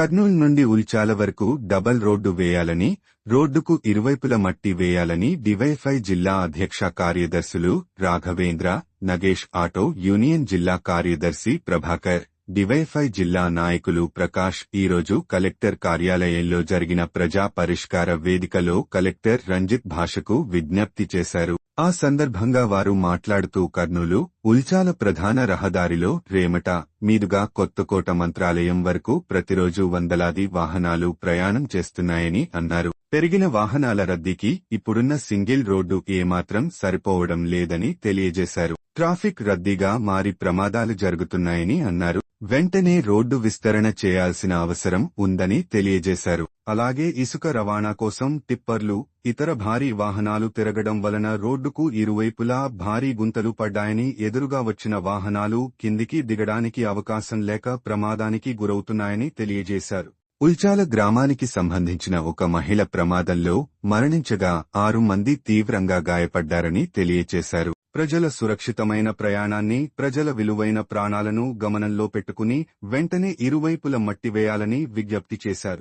కర్నూల్ నుండి ఉల్చాల వరకు double road వేయాలని రోడ్డుకు ఇరువైపుల మట్టి వేయాలని డివైఫై జిల్లా అధ్యక్ష కార్యదర్శులు రాఘవేంద్ర నగేష్ ఆటో యూనియన్ జిల్లా కార్యదర్శి ప్రభాకర్. డివైఫై జిల్లా నాయకులు ప్రకాష్ ఈరోజు కలెక్టర్ కార్యాలయంలో జరిగిన ప్రజా పరిష్కార వేదికలో కలెక్టర్ రంజిత్ భాషకు విజ్ఞప్తి చేశారు. ఆ సందర్భంగా వారు మాట్లాడుతూ కర్నూలు ఉల్చాల ప్రధాన రహదారిలో రేమట మీదుగా కొత్తకోట మంత్రాలయం వరకు ప్రతిరోజు వందలాది వాహనాలు ప్రయాణం చేస్తున్నాయని అన్నారు. పెరిగిన వాహనాల రద్దీకి ఇప్పుడున్న సింగిల్ రోడ్డు ఏమాత్రం సరిపోవడం లేదని తెలియజేశారు. ట్రాఫిక్ రద్దీగా మారి ప్రమాదాలు జరుగుతున్నాయని అన్నారు. వెంటనే రోడ్డు విస్తరణ చేయాల్సిన అవసరం ఉందని తెలియజేశారు. అలాగే ఇసుక రవాణా కోసం టిప్పర్లు ఇతర భారీ వాహనాలు తిరగడం వలన రోడ్డుకు ఇరువైపులా భారీ గుంతలు పడ్డాయని ఎదురుగా వచ్చిన వాహనాలు కిందికి దిగడానికి అవకాశం లేక ప్రమాదానికి గురవుతున్నాయని తెలియజేశారు. ఉల్చాల గ్రామానికి సంబంధించిన ఒక మహిళ ప్రమాదంలో మరణించగా ఆరు మంది తీవ్రంగా గాయపడ్డారని తెలియచేశారు. ప్రజల సురక్షితమైన ప్రయాణాన్ని ప్రజల విలువైన ప్రాణాలను గమనంలో పెట్టుకుని వెంటనే ఇరువైపుల మట్టివేయాలని విజ్ఞప్తి చేశారు.